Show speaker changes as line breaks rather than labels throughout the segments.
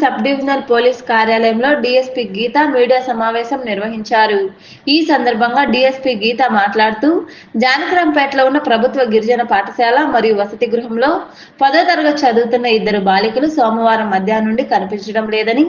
Sub divisional police కార్యాలయంలో DSP Geetha media సమావేశం నిర్వహించారు. ఈ సందర్భంగా డీఎస్పీ గీత మాట్లాడుతూ జానకరంపేటలో ఉన్న ప్రభుత్వ గిరిజన పాఠశాల మరియు వసతి గృహంలో పదో తరగతి చదువుతున్న ఇద్దరు బాలికలు సోమవారం మధ్యాహ్నం నుండి కనిపించడం లేదని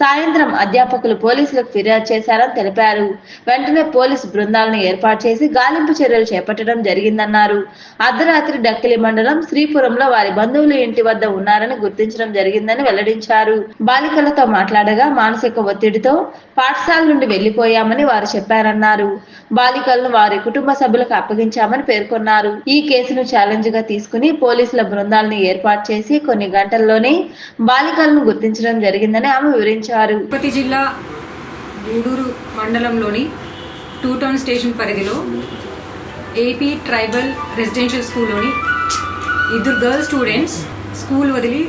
సాయంత్రం అధ్యాపకులు పోలీసులకు ఫిర్యాదు చేశారని తెలిపారు. వెంటనే పోలీసు బృందాలను ఏర్పాటు చేసి గాలింపు చర్యలు చేపట్టడం జరిగిందన్నారు. అర్ధరాత్రి డక్కిలి మండలం శ్రీపురంలో వారి బంధువులు ఇంటి వద్ద ఉన్నారని గుర్తించడం జరిగిందని వెల్లడించారు. బాలికలతో మాట్లాడగా మానసిక ఒత్తిడితో పాఠశాల నుండి వెళ్ళిపోయామని వారు చెప్పారన్నారు. బాలికలను వారి కుటుంబ సభ్యులకు అప్పగించామని పేర్కొన్నారు. ఈ కేసును ఛాలెంజ్గా తీసుకుని పోలీసుల బృందాలను ఏర్పాటు చేసి కొన్ని గంటల్లోనే బాలికలను గుర్తించడం జరిగిందని ఆమె వివరించారు.
తిరుపతి జిల్లా గూడూరు మండలంలోని టూ టౌన్ స్టేషన్ పరిధిలో ఏపీ ట్రైబల్ రెసిడెన్షియల్ స్కూల్లోని ఇద్దరు గర్ల్ స్టూడెంట్స్ స్కూల్ వదిలి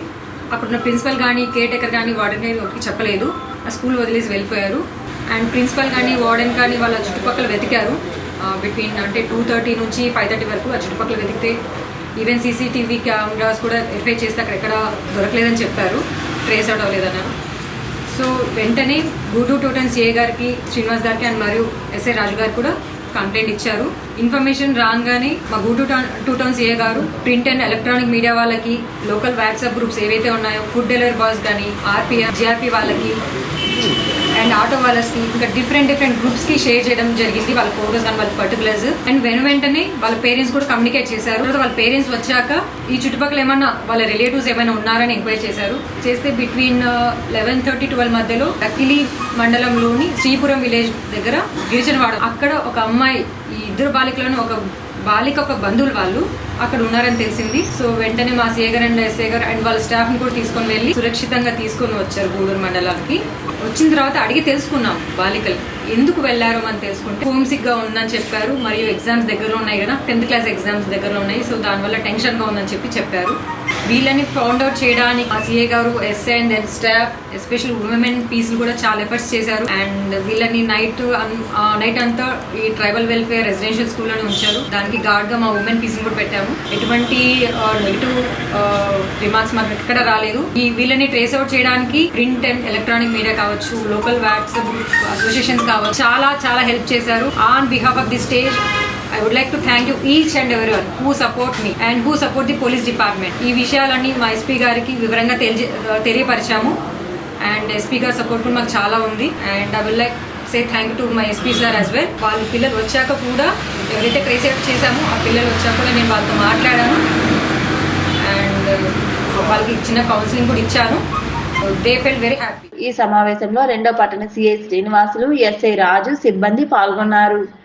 అక్కడున్న ప్రిన్సిపల్ కానీ కేర్ టేకర్ కానీ వార్డెన్ కానీ ఒకటి చెప్పలేదు. ఆ స్కూల్ వదిలేసి వెళ్ళిపోయారు. అండ్ ప్రిన్సిపల్ కానీ వార్డెన్ కానీ వాళ్ళ చుట్టుపక్కల వెతికారు. బిట్వీన్ అంటే టూ థర్టీ నుంచి ఫైవ్ థర్టీ వరకు ఆ చుట్టుపక్కల వెతికితే ఈవెన్ సీసీటీవీ కెమెరాస్ కూడా వెరిఫై చేస్తే అక్కడ ఎక్కడ దొరకలేదని చెప్పారు. Trace out అవ్వలేదన్నారు. సో వెంటనే గూడూరు టోటన్ సిఏ గారికి శ్రీనివాస్ గారికి అండ్ మరియు ఎస్ఐ రాజు గారు కూడా కంప్లైంట్ ఇచ్చారు. ఇన్ఫర్మేషన్ రాగానే మా గూటూ టౌన్ టూ టౌన్ సిఏ గారు ప్రింట్ అండ్ ఎలక్ట్రానిక్ మీడియా వాళ్ళకి లోకల్ వాట్సాప్ గ్రూప్స్ ఏవైతే ఉన్నాయో ఫుడ్ డెలివరీ బాయ్స్ కానీ ఆర్పిఎఫ్ జిఆర్పి వాళ్ళకి అండ్ ఆటో వాళ్ళకి ఇంకా డిఫరెంట్ డిఫరెంట్ గ్రూప్స్కి షేర్ చేయడం జరిగింది వాళ్ళ ఫోటోస్ కానీ వాళ్ళ పర్టికులర్స్ అండ్ వెను వెంటనే వాళ్ళ పేరెంట్స్ కూడా కమ్యూనికేట్ చేశారు. వాళ్ళ పేరెంట్స్ వచ్చాక ఈ చుట్టుపక్కల ఏమన్నా వాళ్ళ రిలేటివ్స్ ఏమైనా ఉన్నారని ఎంక్వైరీ చేశారు. చేస్తే బిట్వీన్ లెవెన్ థర్టీ ట్వెల్వ్ మధ్యలో అకిలి మండలంలోని శ్రీపురం విలేజ్ దగ్గర గిరిజనవాడ అక్కడ ఒక అమ్మాయి ఈ ఇద్దరు బాలికలను ఒక బాలిక ఒక బంధువులు వాళ్ళు అక్కడ ఉన్నారని తెలిసింది. సో వెంటనే మా సేగర్ అండ్ సేగర్ అండ్ వాళ్ళ స్టాఫ్ని కూడా తీసుకొని వెళ్ళి సురక్షితంగా తీసుకొని వచ్చారు గూడూరు మండలానికి. వచ్చిన తర్వాత అడిగి తెలుసుకున్నాం బాలికలు ఎందుకు వెళ్ళారు అని తెలుసుకుంటే హోమ్ సిక్గా ఉందని చెప్పారు. మరియు ఎగ్జామ్స్ దగ్గరలో ఉన్నాయి కదా టెన్త్ క్లాస్ ఎగ్జామ్స్ దగ్గరలో ఉన్నాయి. సో దానివల్ల టెన్షన్గా ఉందని చెప్పి చెప్పారు. వీళ్ళని ఫౌండ్ అవుట్ చేయడానికి మా సిఏ గారు SI and then staff special women PCs కూడా చాలా ఎఫర్ట్స్ చేశారు. అండ్ వీళ్ళని నైట్ నైట్ అంతా ఈ ట్రైబల్ వెల్ఫేర్ రెసిడెన్షియల్ స్కూల్లోనే ఉంచారు. దానికి గార్డ్గా మా ఉమెన్ పీస్ కూడా పెట్టాము. ఎటువంటి నెగిటివ్ రిమార్క్స్ మాకు ఎక్కడ రాలేదు. ఈ వీళ్ళని ట్రేస్ అవుట్ చేయడానికి ప్రింట్ అండ్ ఎలక్ట్రానిక్ మీడియా కావచ్చు లోకల్ వాట్సాప్ అసోసియేషన్స్ కావచ్చు చాలా చాలా హెల్ప్ చేశారు. On behalf of the stage I would like to thank you each and every one who support me and who support the police department ఈ విషయాలన్నీ మా SP గారికి వివరంగా తెలియ తెలియపరిచాము. అండ్ ఎస్పీ గారి సపోర్ట్ కూడా మాకు చాలా ఉంది. And I will like say thank to my SP sir as well వాళ్ళ పిల్లలు వచ్చాక కూడా ఎవరైతే ట్రేస్ అవుట్ చేశామో ఆ పిల్లలు వచ్చాక కూడా నేను వాళ్ళతో మాట్లాడాను. అండ్ వాళ్ళకి ఇచ్చిన కౌన్సిలింగ్ కూడా ఇచ్చాను. దే ఫెల్ వెరీ హ్యాపీ
ఈ సమావేశంలో రెండో పట్టణ సిఐ శ్రీనివాసులు ఎస్ఐ రాజు సిబ్బంది పాల్గొన్నారు.